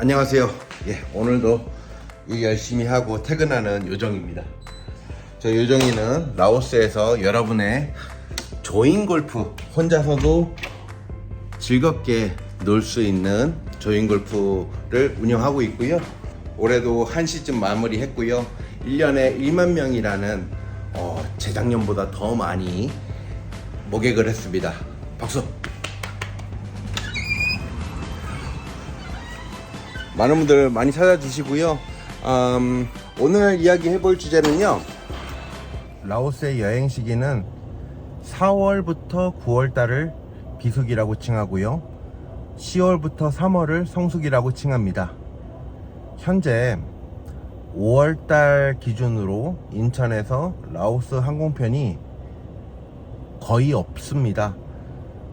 안녕하세요. 예, 오늘도 일 열심히 하고 퇴근하는 요정입니다. 저 요정이는 라오스에서 여러분의 조인 골프 혼자서도 즐겁게 놀 수 있는 조인 골프를 운영하고 있고요. 올해도 한 시즌 마무리했고요. 1년에 1만 명이라는 어, 재작년보다 더 많이 모객을 했습니다. 박수! 많은 분들 많이 찾아주시고요. 음, 오늘 이야기 해볼 주제는요. 라오스의 여행 시기는 4월부터 9월 달을 비수기라고 칭하고요. 10월부터 3월을 성수기라고 칭합니다. 현재 5월 달 기준으로 인천에서 라오스 항공편이 거의 없습니다.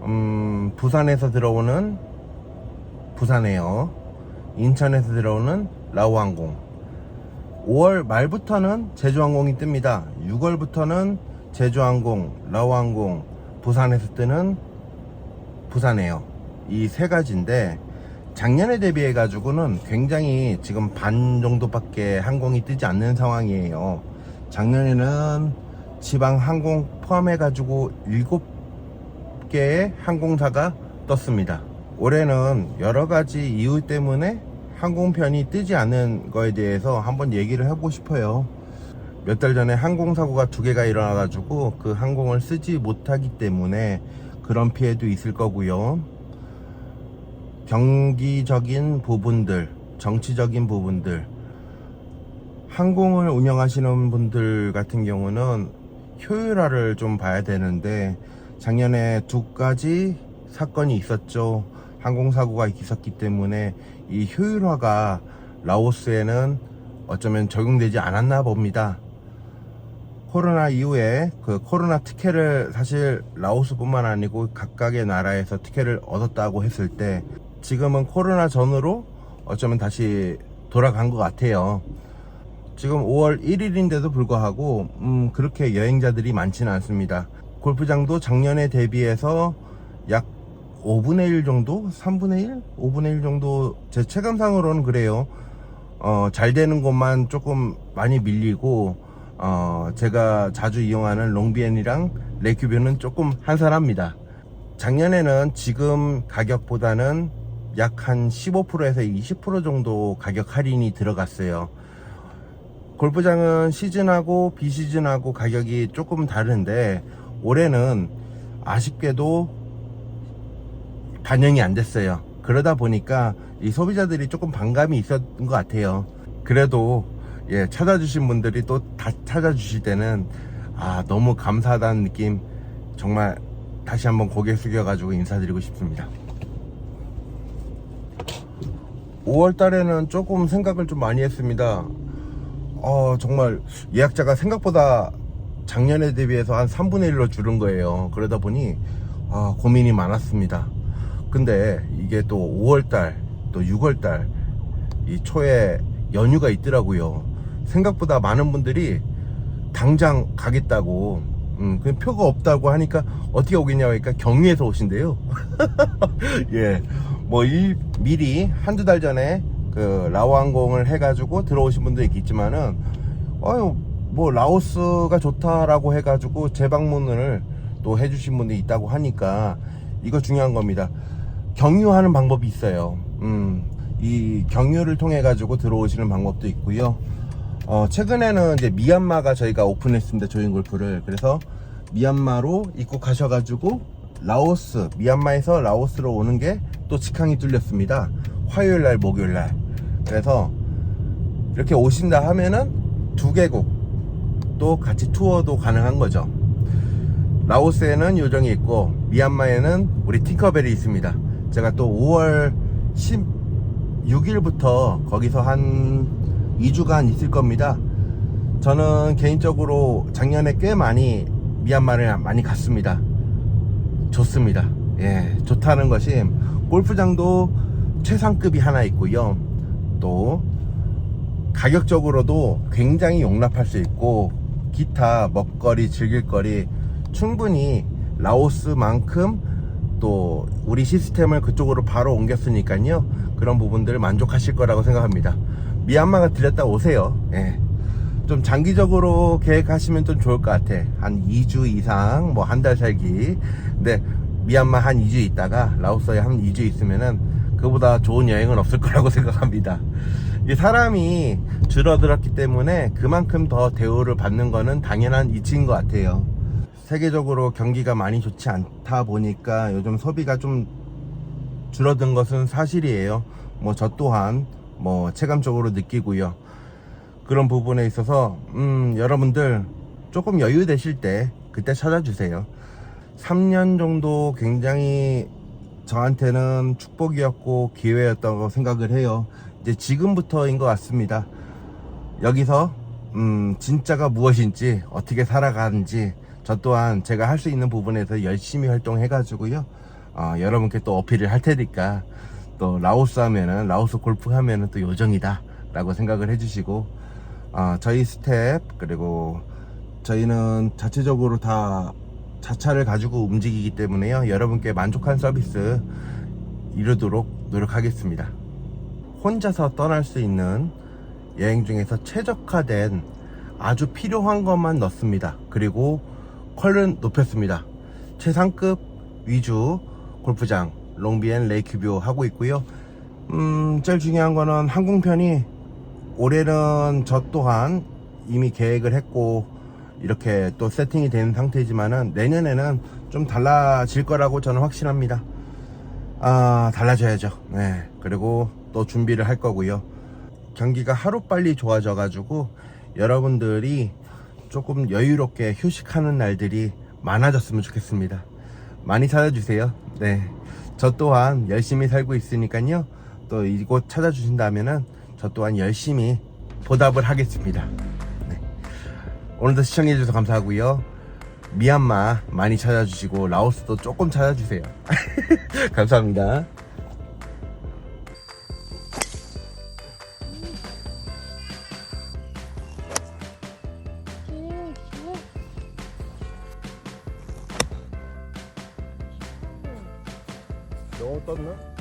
음, 부산에서 들어오는 부산에요. 인천에서 들어오는 라오항공. 5월 말부터는 제주항공이 뜹니다. 6월부터는 제주항공, 라오항공, 부산에서 뜨는 부산에요. 이 세 가지인데 작년에 대비해 가지고는 굉장히 지금 반 정도밖에 항공이 뜨지 않는 상황이에요. 작년에는 지방 항공 포함해 가지고 7개의 항공사가 떴습니다. 올해는 여러 가지 이유 때문에 항공편이 뜨지 않는 거에 대해서 한번 얘기를 해보고 싶어요. 몇 달 전에 항공사고가 두 개가 일어나가지고 그 항공을 쓰지 못하기 때문에 그런 피해도 있을 거고요. 경기적인 부분들, 정치적인 부분들, 항공을 운영하시는 분들 같은 경우는 효율화를 좀 봐야 되는데 작년에 두 가지 사건이 있었죠. 항공사고가 있었기 때문에 이 효율화가 라오스에는 어쩌면 적용되지 않았나 봅니다. 코로나 이후에 그 코로나 특혜를 사실 라오스뿐만 아니고 각각의 나라에서 특혜를 얻었다고 했을 때 지금은 코로나 전으로 어쩌면 다시 돌아간 것 같아요. 지금 5월 1일인데도 불구하고 음, 그렇게 여행자들이 많지는 않습니다. 골프장도 작년에 대비해서 약 5분의 1 정도? 3분의 1? 5분의 1 정도 제 체감상으로는 그래요. 어, 잘 되는 곳만 조금 많이 밀리고 어, 제가 자주 이용하는 롱비엔이랑 레큐뷰는 조금 한산합니다. 작년에는 지금 가격보다는 약 한 15%에서 20% 정도 가격 할인이 들어갔어요. 골프장은 시즌하고 비시즌하고 가격이 조금 다른데 올해는 아쉽게도 반영이 안 됐어요. 그러다 보니까 이 소비자들이 조금 반감이 있었던 것 같아요. 그래도 예, 찾아주신 분들이 또 다 찾아주실 때는 아, 너무 감사하다는 느낌 정말 다시 한번 고개 숙여가지고 인사드리고 싶습니다. 5월 달에는 조금 생각을 좀 많이 했습니다. 어, 정말 예약자가 생각보다 작년에 대비해서 한 3분의 1로 줄은 거예요. 그러다 보니 아, 고민이 많았습니다. 근데 이게 또 5월달 또 6월달 이 초에 연휴가 있더라고요. 생각보다 많은 분들이 당장 가겠다고 음, 그 표가 없다고 하니까 어떻게 오겠냐고 하니까 경유해서 오신대요. 예. 뭐 이 미리 한두 달 전에 그 라오항공을 해가지고 들어오신 분도 있겠지만은 어유 뭐 라오스가 좋다라고 해가지고 재방문을 또 해주신 분도 있다고 하니까 이거 중요한 겁니다. 경유하는 방법이 있어요. 음, 이 경유를 통해 가지고 들어오시는 방법도 있고요. 어, 최근에는 이제 미얀마가 저희가 오픈했습니다. 조인 골프를. 그래서 미얀마로 입국하셔 가지고 라오스, 미얀마에서 라오스로 오는 게 또 직항이 뚫렸습니다. 화요일 날, 목요일 날. 그래서 이렇게 오신다 하면은 두 개국 또 같이 투어도 가능한 거죠. 라오스에는 요정이 있고 미얀마에는 우리 팅커벨이 있습니다. 제가 또 5월 16일부터 거기서 한 2주간 있을 겁니다. 저는 개인적으로 작년에 꽤 많이 미얀마를 많이 갔습니다. 좋습니다. 예, 좋다는 것이 골프장도 최상급이 하나 있고요. 또 가격적으로도 굉장히 용납할 수 있고 기타 먹거리 즐길거리 충분히 라오스만큼 또 우리 시스템을 그쪽으로 바로 옮겼으니까요. 그런 부분들 만족하실 거라고 생각합니다. 미얀마가 들렸다 오세요. 예. 좀 장기적으로 계획하시면 좀 좋을 것 같아. 한 2주 이상, 뭐 한 달 살기. 근데 미얀마 한 2주 있다가 라오스에 한 2주 있으면은 그보다 좋은 여행은 없을 거라고 생각합니다. 이 사람이 줄어들었기 때문에 그만큼 더 대우를 받는 거는 당연한 이치인 것 같아요. 세계적으로 경기가 많이 좋지 않다 보니까 요즘 소비가 좀 줄어든 것은 사실이에요. 뭐 저 또한 뭐 체감적으로 느끼고요. 그런 부분에 있어서 음, 여러분들 조금 여유 되실 때 그때 찾아주세요. 3년 정도 굉장히 저한테는 축복이었고 기회였다고 생각을 해요. 이제 지금부터인 것 같습니다. 여기서 음, 진짜가 무엇인지 어떻게 살아가는지 저 또한 제가 할 수 있는 부분에서 열심히 활동해 가지고요. 어, 여러분께 또 어필을 할 테니까 또 라오스 하면은 라오스 골프 하면은 또 요정이다 라고 생각을 해주시고 어, 저희 스텝 그리고 저희는 자체적으로 다 자차를 가지고 움직이기 때문에요. 여러분께 만족한 서비스 이루도록 노력하겠습니다. 혼자서 떠날 수 있는 여행 중에서 최적화된 아주 필요한 것만 넣습니다. 그리고 퀄은 높였습니다 최상급 위주 골프장 롱비엔 레이큐뷰 하고 있고요 음 제일 중요한 거는 항공편이 올해는 저 또한 이미 계획을 했고 이렇게 또 세팅이 된 상태지만은 내년에는 좀 달라질 거라고 저는 확신합니다. 아 달라져야죠. 네 그리고 또 준비를 할 거고요. 경기가 하루 빨리 좋아져 가지고 여러분들이 조금 여유롭게 휴식하는 날들이 많아졌으면 좋겠습니다. 많이 찾아주세요. 네. 저 또한 열심히 살고 있으니까요. 또 이곳 찾아주신다면은 저 또한 열심히 보답을 하겠습니다. 네. 오늘도 시청해주셔서 감사하고요. 미얀마 많이 찾아주시고 라오스도 조금 찾아주세요. 감사합니다. 너 떴나?